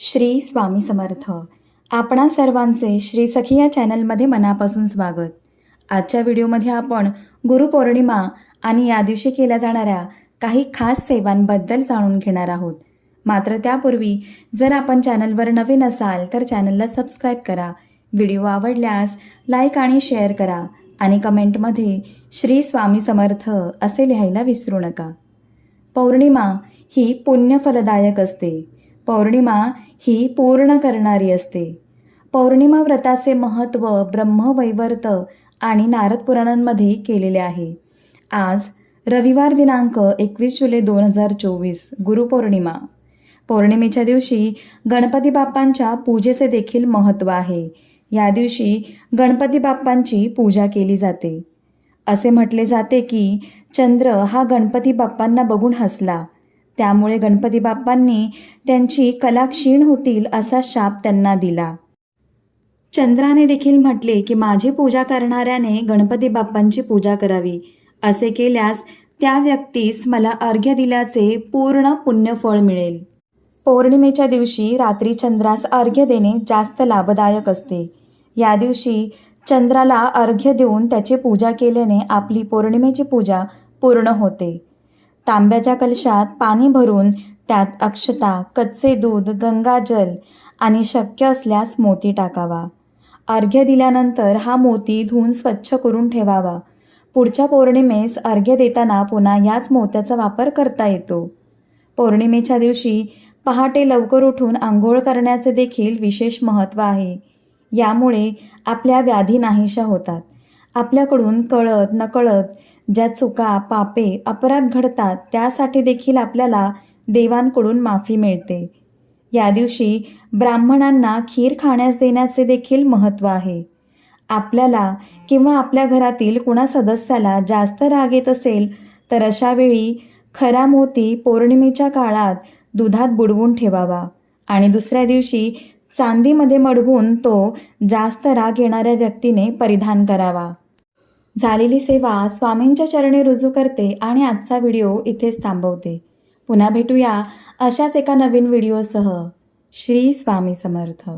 श्री स्वामी समर्थ. आपणा सर्वांचे श्री सखी या चॅनलमध्ये मनापासून स्वागत. आजच्या व्हिडिओमध्ये आपण गुरुपौर्णिमा आणि या दिवशी केल्या जाणाऱ्या काही खास सेवांबद्दल जाणून घेणार आहोत. मात्र त्यापूर्वी जर आपण चॅनलवर नवीन असाल तर चॅनलला सबस्क्राईब करा. व्हिडिओ आवडल्यास लाईक आणि शेअर करा आणि कमेंटमध्ये श्री स्वामी समर्थ असे लिहायला विसरू नका. पौर्णिमा ही पुण्यफलदायक असते. पौर्णिमा ही पूर्ण करणारी असते. पौर्णिमा व्रताचे महत्त्व ब्रह्मवैवर्त आणि नारद पुराणांमध्ये केलेले आहे. आज रविवार दिनांक एकवीस जुलै दोन हजार चोवीस गुरुपौर्णिमा पौर्णिमेच्या दिवशी गणपती बाप्पांच्या पूजेचे देखील महत्त्व आहे. या दिवशी गणपती बाप्पांची पूजा केली जाते. असे म्हटले जाते की चंद्र हा गणपती बाप्पांना बघून हसला. त्यामुळे गणपती बाप्पांनी त्यांची कला क्षीण होतील असा शाप त्यांना दिला. चंद्राने देखील म्हटले की माझी पूजा करणाऱ्याने गणपती बाप्पांची पूजा करावी. असे केल्यास त्या व्यक्तीस मला अर्घ्य दिल्याचे पूर्ण पुण्यफळ मिळेल. पौर्णिमेच्या दिवशी रात्री चंद्रास अर्घ्य देणे जास्त लाभदायक असते. या दिवशी चंद्राला अर्घ्य देऊन त्याची पूजा केल्याने आपली पौर्णिमेची पूजा पूर्ण होते. तांब्याच्या कलशात पाणी भरून त्यात अक्षता कच्चे दूध गंगाजल आणि शक्य असल्यास मोती टाकावा. अर्घ्य दिल्यानंतर हा मोती धुवून स्वच्छ करून ठेवावा. पुढच्या पौर्णिमेस अर्घ्य देताना पुन्हा याच मोत्याचा वापर करता येतो. पौर्णिमेच्या दिवशी पहाटे लवकर उठून आंघोळ करण्याचे देखील विशेष महत्त्व आहे. यामुळे आपल्या व्याधी नाहीशा होतात. आपल्याकडून कळत नकळत ज्या चुका पापे अपराध घडतात त्यासाठी देखील आपल्याला देवांकडून माफी मिळते. या दिवशी ब्राह्मणांना खीर खाण्यास देण्याचे देखील महत्त्व आहे. आपल्याला किंवा आपल्या घरातील कुणा सदस्याला जास्त राग येत असेल तर अशा वेळी खरा मोती पौर्णिमेच्या काळात दुधात बुडवून ठेवावा आणि दुसऱ्या दिवशी चांदीमध्ये मडवून तो जास्त राग येणाऱ्या व्यक्तीने परिधान करावा. झालेली सेवा स्वामींच्या चरणी रुजू करते आणि आजचा व्हिडिओ इथेच थांबवते. पुन्हा भेटूया अशाच एका नवीन व्हिडिओसह. श्री स्वामी समर्थ.